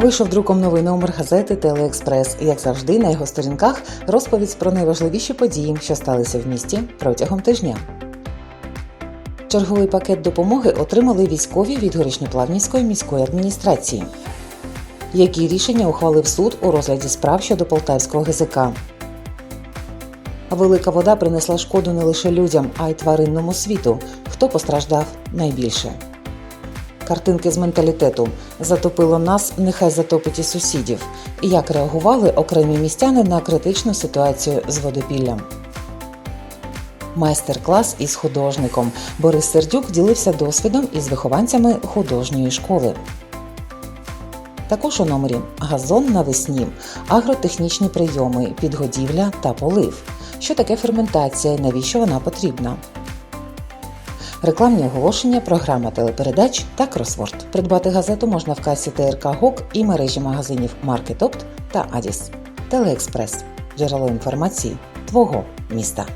Вийшов друком новий номер газети Телеекспрес. Як завжди, на його сторінках розповідь про найважливіші події, що сталися в місті протягом тижня. Черговий пакет допомоги отримали військові від Горішньоплавнівської міської адміністрації. Які рішення ухвалив суд у розгляді справ щодо полтавського ГЗК? Велика вода принесла шкоду не лише людям, а й тваринному світу. Хто постраждав найбільше? Картинки з менталітету затопило нас, нехай затопить і сусідів. Як реагували окремі містяни на критичну ситуацію з водопіллям? Майстер-клас із художником Борис Сердюк ділився досвідом із вихованцями художньої школи. Також у номері газон навесні, агротехнічні прийоми, підгодівля та полив. Що таке ферментація і навіщо вона потрібна? Рекламні оголошення, програма телепередач та кросворд. Придбати газету можна в касі ТРК ГОК і мережі магазинів Маркетопт та Адіс. Телеекспрес. Джерело інформації твого міста.